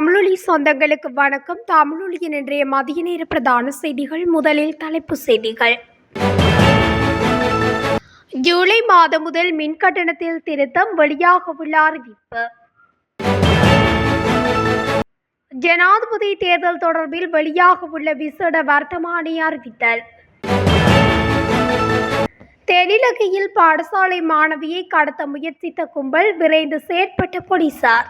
தமிழொலி சொந்தங்களுக்கு வணக்கம். தமிழொலியின் இன்றைய மதிய நேர பிரதான செய்திகள் முதலில் தலைப்பு செய்திகள். ஜூலை மாதம் முதல் மின் கட்டணத்தில் திருத்தம் வெளியாக உள்ள அறிவிப்பு. ஜனாதிபதி தேர்தல் தொடர்பில் வெளியாக உள்ள விசேட வர்த்தமானி அறிவித்தல். தென்னிலங்கையில் பாடசாலை மாணவியை கடத்த முயற்சித்த கும்பல் விரைந்து செயற்பட்ட போலீசார்.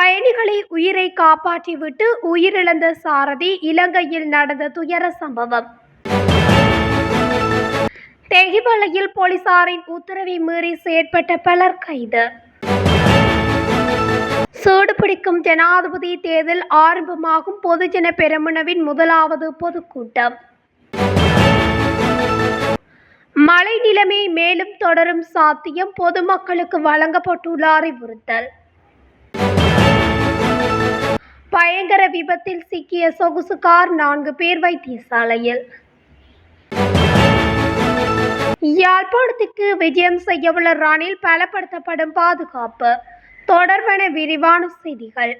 பயணிகளை உயிரை காப்பாற்றிவிட்டு உயிரிழந்த சாரதி இலங்கையில் நடந்த துயர சம்பவம். தெகிவலையில் போலீசாரின் உத்தரவை மீறி செயற்பட்ட பலர் கைது. சூடுபிடிக்கும் ஜனாதிபதி தேர்தல் ஆரம்பமாகும் பொதுஜன பெரமுனவின் முதலாவது பொதுக்கூட்டம். மழை நிலைமை மேலும் தொடரும் சாத்தியம் பொதுமக்களுக்கு வழங்கப்பட்டுள்ள அறிவுறுத்தல். பயங்கர விபத்தில் சிக்கிய சொகுசு கார் நான்கு பேர் வைத்தியசாலையில். யாழ்ப்பாணத்திற்கு விஜயம் செய்யவுள்ள ராணில் பலப்படுத்தப்படும் பாதுகாப்பு. தொடர்பான விரிவான செய்திகள்.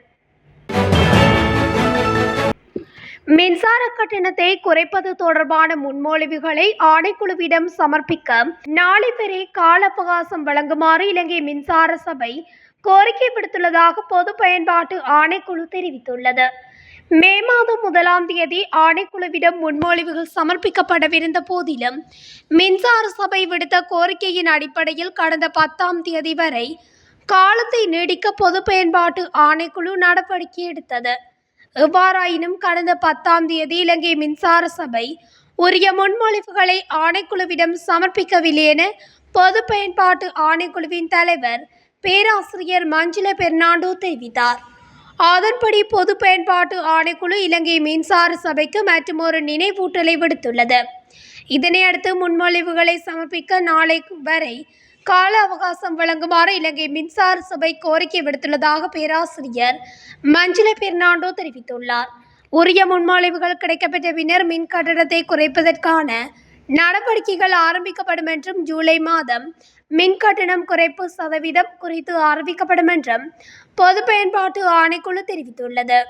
மின்சார கட்டணத்தை குறைப்பது தொடர்பான முன்மொழிவுகளை ஆணைக்குழுவிடம் சமர்ப்பிக்க நாளை வரை கால அவகாசம் வழங்குமாறு இலங்கை மின்சார சபை கோரிக்கை விடுத்துள்ளதாக பொது பயன்பாட்டு ஆணைக்குழு தெரிவித்துள்ளது. மே மாதம் முதலாம் தேதி ஆணைக்குழுவிடம் முன்மொழிவுகள் சமர்ப்பிக்கப்படவிருந்த போதிலும் மின்சார சபை விடுத்த கோரிக்கையின் அடிப்படையில் கடந்த பத்தாம் தேதி வரை காலத்தை நீடிக்க பொது பயன்பாட்டு ஆணைக்குழு நடவடிக்கை எடுத்தது. எவ்வாறாயினும் கடந்த பத்தாம் தேதி இலங்கை மின்சார சபை உரிய முன்மொழிவுகளை ஆணைக்குழுவிடம் சமர்ப்பிக்கவில்லை என பொது பயன்பாட்டு ஆணைக்குழுவின் தலைவர் பேராசிரியர் மஞ்சள பெர்னாண்டோ தெரிவித்தார். அதன்படி பொது பயன்பாட்டு ஆணைக்குழு இலங்கை மின்சார சபைக்கு மற்றும் ஒரு நினைவூட்டலை விடுத்துள்ளது. இதனையடுத்து முன்மொழிவுகளை சமர்ப்பிக்க நாளை வரை கால அவகாசம் வழங்குமாறு இலங்கை மின்சார சபை கோரிக்கை விடுத்துள்ளதாக பேராசிரியர் மஞ்சள பெர்னாண்டோ தெரிவித்துள்ளார். உரிய முன்மொழிவுகள் கிடைக்கப்பெற்ற பின்னர் மின் கட்டணத்தை குறைப்பதற்கான நடவடிக்கைகள் ஆரம்பிக்கப்படும் என்றும் ஜூலை மாதம் மின் கட்டணம் குறைப்பு சதவீதம் குறித்து அறிவிக்கப்படும் என்றும் பொது பயன்பாட்டு ஆணைக்குழு தெரிவித்துள்ளது.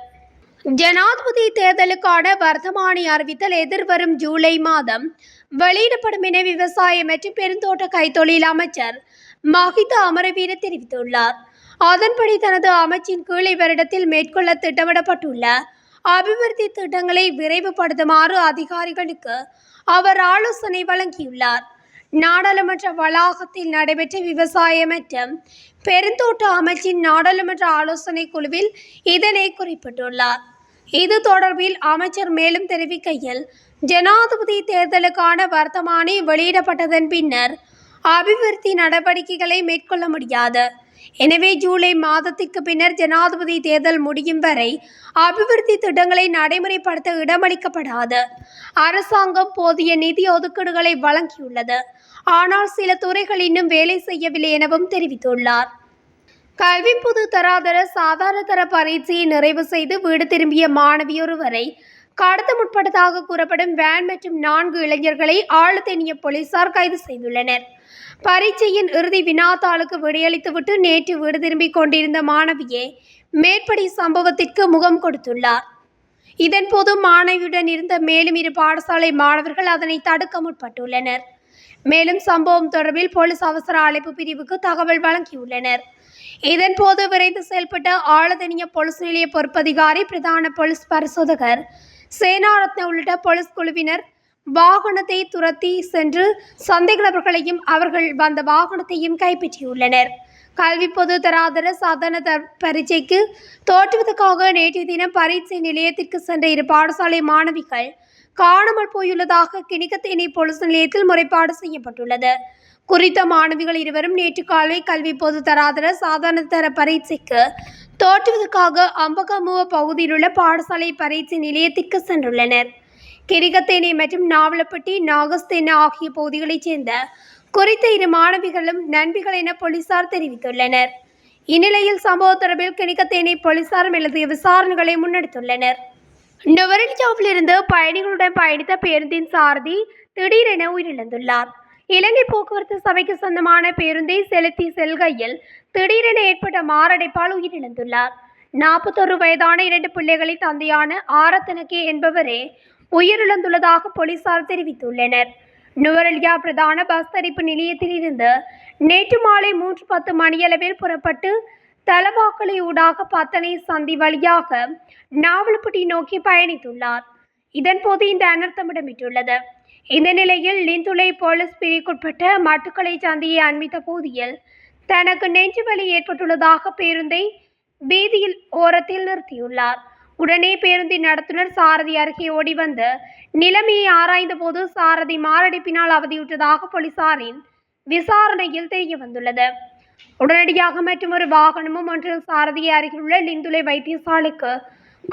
ஜனாதிபதி தேர்தலுக்கான வர்த்தமானி அறிவித்தல் எதிர்வரும் ஜூலை மாதம் வெளியிடப்படும் என விவசாய மற்றும் பெருந்தோட்ட கைத்தொழில் அமைச்சர் மஹித அமரவீர தெரிவித்துள்ளார். அதன்படி தனது அமைச்சின் கீழ் இவரிடத்தில் மேற்கொள்ள திட்டமிடப்பட்டுள்ள அபிவிருத்தி திட்டங்களை விரைவுபடுத்துமாறு அதிகாரிகளுக்கு அவர் ஆலோசனை வழங்கியுள்ளார். நாடாளுமன்ற வளாகத்தில் நடைபெற்ற விவசாய மற்றும் பெருந்தோட்ட அமைச்சின் நாடாளுமன்ற ஆலோசனை குழுவில் இதனை குறிப்பிட்டுள்ளார். இது தொடர்பில் அமைச்சர் மேலும் தெரிவிக்கையில் ஜனாதிபதி தேர்தலுக்கான வர்த்தமானி வெளியிடப்பட்டதன் பின்னர் அபிவிருத்தி நடவடிக்கைகளை மேற்கொள்ள முடியாது. எனவே ஜூலை மாதத்திற்கு பின்னர் ஜனாதிபதி தேர்தல் முடியும் வரை அபிவிருத்தி திட்டங்களை நடைமுறைப்படுத்த இடமளிக்கப்படாது. அரசாங்கம் போதிய நிதி ஒதுக்கீடுகளை வழங்கியுள்ளது. ஆனால் சில துறைகள் இன்னும் வேலை செய்யவில்லை எனவும் தெரிவித்துள்ளார். கல்வி பொது தராதர சாதாரண தர பரீட்சையை நிறைவு செய்து வீடு திரும்பிய மாணவியொருவரை கடத்த முற்பட்டதாக கூறப்படும் வேன் மற்றும் நான்கு இளைஞர்களை ஆழத்தெனிய போலீசார் கைது செய்துள்ளனர். பரீட்சையின் இறுதி வினாத்தாளுக்கு விடையளித்துவிட்டு நேற்று வீடு திரும்பிக் கொண்டிருந்த மாணவியே மேற்படி சம்பவத்திற்கு முகம் கொடுத்துள்ளார். இதன்போது மாணவியுடன் இருந்த மேலும் இரு பாடசாலை மாணவர்கள் அதனை தடுக்க முற்பட்டுள்ளனர். மேலும் சம்பவம் தொடர்பில் போலீஸ் அவசர அழைப்பு பிரிவுக்கு தகவல் வழங்கியுள்ளனர். இதன்போது விரைந்து செயல்பட்ட ஆழதனிய போலீஸ் நிலைய பொறுப்பதிகாரி பிரதான போலீஸ் பரிசோதகர் சேனாரத்ன உள்ளிட்ட போலீஸ் குழுவினர் வாகனத்தை துரத்தி சென்று சந்தேக நபர்களையும் அவர்கள் வந்த வாகனத்தையும் கைப்பற்றியுள்ளனர். கல்வி பொது தராதர சாதன பரீட்சைக்கு தோற்றுவதற்காக நேற்றைய தினம் பரீட்சை நிலையத்திற்கு சென்ற இரு பாடசாலை மாணவிகள் காணாமல் போயுள்ளதாக கிணிகத்தேனி போலீஸ் நிலையத்தில் முறைப்பாடு செய்யப்பட்டுள்ளது. குறித்த மாணவிகள் இருவரும் நேற்று காலை கல்வி பொது தராதர சாதாரண தர பரீட்சைக்கு தோற்றுவதற்காக அம்பகமுவ பகுதியில் உள்ள பாடசாலை பரீட்சை நிலையத்திற்கு சென்றுள்ளனர். கிரிகத்தேனி மற்றும் நாவலப்பட்டி நாகஸ்தேனா ஆகிய பகுதிகளைச் சேர்ந்த குறித்த இரு மாணவிகளும் நண்பிகள் என போலீசார் தெரிவித்துள்ளனர். இந்நிலையில் சம்பவ தொடர்பில் கிணிக்கத்தேனி போலீசார் எழுதிய விசாரணைகளை முன்னெடுத்துள்ளனர். நுவரெலியாவிலிருந்து பயணிகளுடன் பயணித்த பேருந்தின் சாரதி திடீரென உயிரிழந்துள்ளார். இலங்கை போக்குவரத்து சபைக்கு சொந்தமான பேருந்தை செலுத்தி செல்கையில் திடீரென ஏற்பட்ட மாரடைப்பால் உயிரிழந்துள்ளார். நாற்பத்தொரு வயதான இரண்டு பிள்ளைகளை தந்தையான ஆரத்தனகே என்பவரே உயிரிழந்துள்ளதாக போலீசார் தெரிவித்துள்ளனர். நுவரெலியா பிரதான பஸ் தரிப்பு நிலையத்தில் இருந்து நேற்று மாலை மூன்று பத்து மணியளவில் புறப்பட்டு தலவாக்கலை ஊடாக பத்தனை சந்தி வழியாக நாவலப்பட்டி நோக்கி பயணித்துள்ளார். இதன்போது இந்த அனர்த்தம் இடம்பெற்றுள்ளது இந்த நிலையில் லிந்துளை போலீஸ் பிரிவுக்குட்பட்ட மட்டுக்களை சந்தியை அண்மித்த போதியில் தனக்கு நெஞ்சு வலி ஏற்பட்டுள்ளதாக பேருந்தை வீதியில் ஓரத்தில் நிறுத்தியுள்ளார். உடனே பேருந்தின் நடத்துனர் சாரதி அருகே ஓடி வந்து நிலைமையை ஆராய்ந்த போது சாரதி மாரடைப்பினால் அவதியுற்றதாக போலீசாரின் விசாரணையில் தெரிய வந்துள்ளது உடனடியாக மற்றும் ஒரு வாகனமும் ஒன்று சாரதி அருகிலுள்ள லிந்துலை வைத்தியசாலைக்கு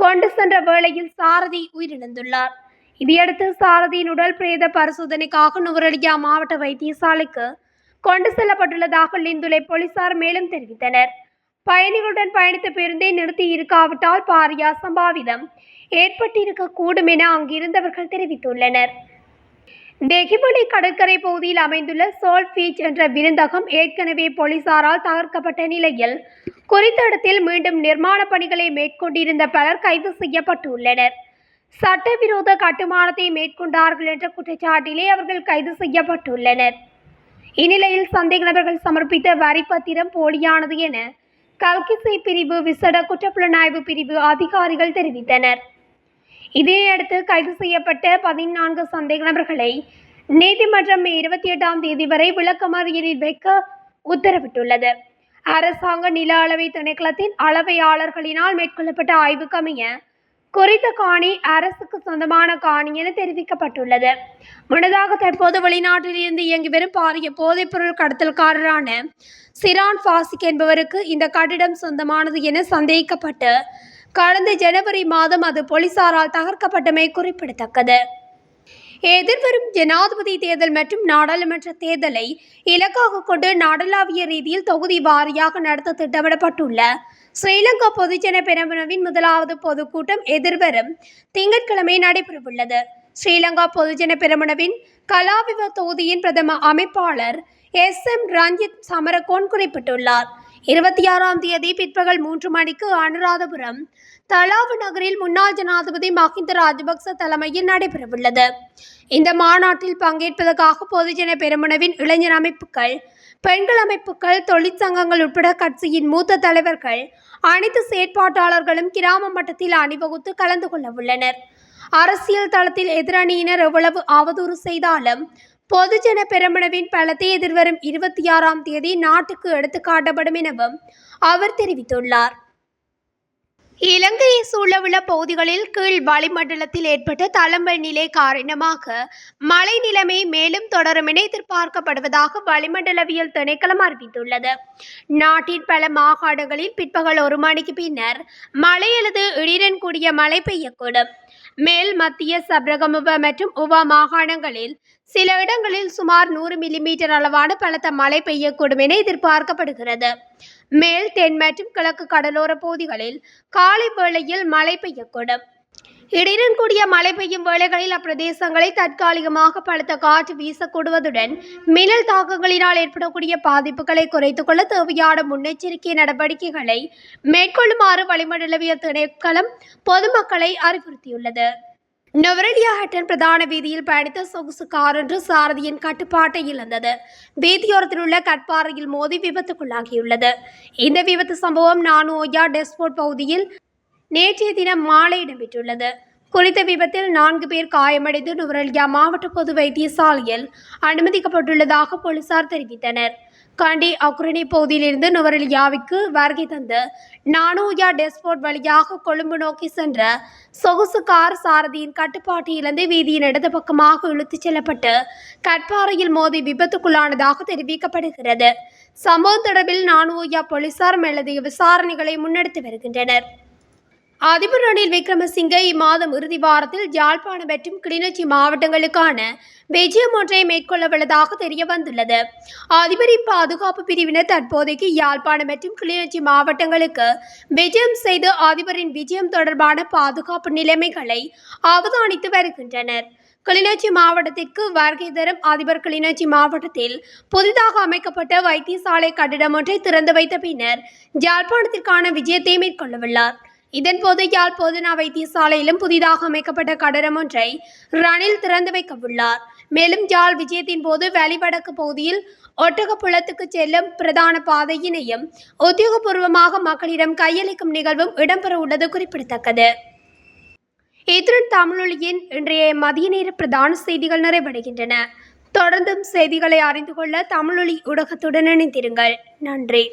கொண்டு சென்ற வேளையில் சாரதி உயிரிழந்துள்ளார். இதையடுத்து சாரதியின் உடல் பிரேத பரிசோதனைக்காக நுவரெலியா மாவட்ட வைத்தியசாலைக்கு கொண்டு செல்லப்பட்டுள்ளதாக லிந்துலை போலீசார் மேலும் தெரிவித்தனர். பயணிகளுடன் பயணித்த பேருந்தை நிறுத்தி இருக்காவிட்டால் பாரிய அசம்பாவிதம் ஏற்பட்டிருக்கக்கூடும் என அங்கிருந்தவர்கள் தெரிவித்துள்ளனர். டெகிபலி கடற்கரை பகுதியில் அமைந்துள்ள சோல் பீச் என்ற விருந்தகம் ஏற்கனவே போலீசாரால் தகர்க்கப்பட்ட நிலையில் குறித்த இடத்தில் மீண்டும் நிர்மாண பணிகளை மேற்கொண்டிருந்த பலர் கைது செய்யப்பட்டுள்ளனர். சட்டவிரோத கட்டுமானத்தை மேற்கொண்டார்கள் என்ற குற்றச்சாட்டிலே அவர்கள் கைது செய்யப்பட்டுள்ளனர். இந்நிலையில் சந்தேக நபர்கள் சமர்ப்பித்த வரி பத்திரம் போலியானது என கல்கிசை பிரிவு விசட குற்றப்புலனாய்வு பிரிவு அதிகாரிகள் தெரிவித்தனர். இதையடுத்து கைது செய்யப்பட்ட பதினான்கு சந்தேக நபர்களை நீதிமன்றம் மே இருபத்தி எட்டாம் தேதி வரை விளக்கமறியலில் வைக்க உத்தரவிட்டுள்ளது. அரசாங்க நில அளவை திணைக்களத்தின் அளவையாளர்களினால் மேற்கொள்ளப்பட்ட ஆய்வுக்கமைய குறித்த காணி அரசுக்கு சொந்தமான காணி என தெரிவிக்கப்பட்டுள்ளது. முன்னதாக தற்போது வெளிநாட்டில் இருந்து இயங்கி வரும் பாரிய போதைப்பொருள் கடத்தல்காரரான சிரான் பாசிக் என்பவருக்கு இந்த கட்டிடம் சொந்தமானது என சந்தேகிக்கப்பட்டு கடந்த ஜனவரி மாதம் அது போலீசாரால் தகர்க்கப்பட்டமை குறிப்பிடத்தக்கது. எதிர்வரும் ஜனாதிபதி தேர்தல் மற்றும் நாடாளுமன்ற தேர்தலை இலக்காக கொண்டு நாடளாவிய ரீதியில் தொகுதி வாரியாக நடத்த திட்டமிடப்பட்டுள்ள ஸ்ரீலங்கா பொதுஜன பெரமுனவின் முதலாவது பொதுக்கூட்டம் எதிர்வரும் திங்கட்கிழமை நடைபெறவுள்ளது. ஸ்ரீலங்கா பொதுஜன பெரமுனவின் கலாவிவ தொகுதியின் பிரதம அமைப்பாளர் எஸ் எம் ரஞ்சித் சமரகோன் குறிப்பிட்டுள்ளார். இருபத்தி ஆறாம் தேதி பிற்பகல் மூன்று மணிக்கு அனுராதபுரம் தலாவு நகரில் முன்னாள் ஜனாதிபதி மஹிந்த ராஜபக்ச தலைமையில் நடைபெறவுள்ளது. இந்த மாநாட்டில் பங்கேற்பதற்காக பொதுஜன பெருமனவின் இளைஞர் அமைப்புகள் பெண்கள் அமைப்புகள் தொழிற்சங்கங்கள் உட்பட கட்சியின் மூத்த தலைவர்கள் அனைத்து செயற்பாட்டாளர்களும் கிராம மட்டத்தில் அணிவகுத்து கலந்து கொள்ள உள்ளனர் அரசியல் தளத்தில் எதிரணியினர் எவ்வளவு அவதூறு செய்தாலும் பொதுஜன பெரமுனவின் பலத்தை எதிர்வரும் இருபத்தி ஆறாம் தேதி நாட்டுக்கு எடுத்து காட்டப்படும் எனவும் அவர் தெரிவித்துள்ளார். இலங்கையை சூழவுள்ள பகுதிகளில் கீழ் வளிமண்டலத்தில் ஏற்பட்ட தளம்பல் நிலை காரணமாக மழை நிலைமை மேலும் தொடரும் என எதிர்பார்க்கப்படுவதாக வளிமண்டலவியல் திணைக்களம் அறிவித்துள்ளது. நாட்டின் பல மாகாணங்களில் பிற்பகல் ஒரு மணிக்கு பின்னர் மழை அல்லது இடியுடன் கூடிய மழை பெய்யக்கூடும். மேல் மத்திய சப்ரகமுவ மற்றும் உவா மாகாணங்களில் சில இடங்களில் சுமார் நூறு மில்லிமீட்டர் அளவான பலத்த மழை பெய்யக்கூடும் என எதிர்பார்க்கப்படுகிறது. மேல் தென் மற்றும் கிழக்கு கடலோர பகுதிகளில் காலை வேளையில் மழை பெய்யக்கூடும். இடியுடன் கூடிய மழை பெய்யும் வேளைகளில் அப்பிரதேசங்களை தற்காலிகமாக பலத்த காற்று வீசக்கூடுவதுடன் மின்னல் தாக்கங்களினால் ஏற்படக்கூடிய பாதிப்புகளை குறைத்துக் கொள்ள தேவையான முன்னெச்சரிக்கை நடவடிக்கைகளை மேற்கொள்ளுமாறு வளிமண்டலவியல் திணைக்களம் பொதுமக்களை அறிவுறுத்தியுள்ளது. நொவரெலியா ஹட்டன் பிரதான வீதியில் பயணித்த சொகுசு கார் ஒன்று சாரதியின் கட்டுப்பாட்டை இழந்தது. வீதியோரத்தில் உள்ள கட்பாறையில் மோதி விபத்துக்குள்ளாகியுள்ளது. இந்த விபத்து சம்பவம் நானோயா டெஸ்போர்ட் பகுதியில் நேற்றைய தினம் மாலை இடம்பெற்றுள்ளது. குறித்த விபத்தில் நான்கு பேர் காயமடைந்து நுவரலியா மாவட்ட பொது வைத்தியசாலையில் அனுமதிக்கப்பட்டுள்ளதாக போலீசார் தெரிவித்தனர். காண்டி அக்குரணி பகுதியிலிருந்து நுவரெலியாவிற்கு வருகை தந்து நானூயா டெஸ்போர்ட் வழியாக கொழும்பு நோக்கி சென்ற சொகுசு கார் சாரதியின் கட்டுப்பாட்டை இழந்து வீதியின் இடது பக்கமாக இழுத்துச் செல்லப்பட்டு கட்பாறையில் மோதி விபத்துக்குள்ளானதாக தெரிவிக்கப்படுகிறது. சம்பவம் தொடர்பில் நானூயா போலீசார் மேலதிக விசாரணைகளை முன்னெடுத்து வருகின்றனர். அதிபர் ரணில் விக்ரமசிங்க இம்மாதம் இறுதி வாரத்தில் யாழ்ப்பாணம் மற்றும் கிளிநொச்சி மாவட்டங்களுக்கான விஜயம் ஒன்றை மேற்கொள்ளவுள்ளதாக தெரிய வந்துள்ளது அதிபரின் பாதுகாப்பு பிரிவினர் தற்போதைக்கு யாழ்ப்பாணம் மற்றும் கிளிநொச்சி மாவட்டங்களுக்கு விஜயம் செய்து அதிபரின் விஜயம் தொடர்பான பாதுகாப்பு நிலைமைகளை அவதானித்து வருகின்றனர். கிளிநொச்சி மாவட்டத்திற்கு வருகை தரும் அதிபர் கிளிநொச்சி மாவட்டத்தில் புதிதாக அமைக்கப்பட்ட வைத்தியசாலை கட்டிடம் ஒன்றை திறந்து வைத்த பின்னர் யாழ்ப்பாணத்திற்கான விஜயத்தை மேற்கொள்ளவுள்ளார். இதன்போது யாழ் போதனா வைத்தியசாலையிலும் புதிதாக அமைக்கப்பட்ட கட்டடம் ஒன்றை ரணில் திறந்து வைக்கவுள்ளார். மேலும் யாழ் விஜயத்தின் போது வெளிவடக்கு பகுதியில் ஒட்டகப்புலத்துக்கு செல்லும் பிரதான பாதையினையும் உத்தியோகபூர்வமாக மக்களிடம் கையளிக்கும் நிகழ்வும் இடம்பெற உள்ளது குறிப்பிடத்தக்கது. இத்துடன் தமிழொலியின் இன்றைய மதிய நேர பிரதான செய்திகள் நிறைவடைகின்றன. தொடர்ந்தும் செய்திகளை அறிந்து கொள்ள தமிழொலி ஊடகத்துடன் இணைந்திருங்கள். நன்றி.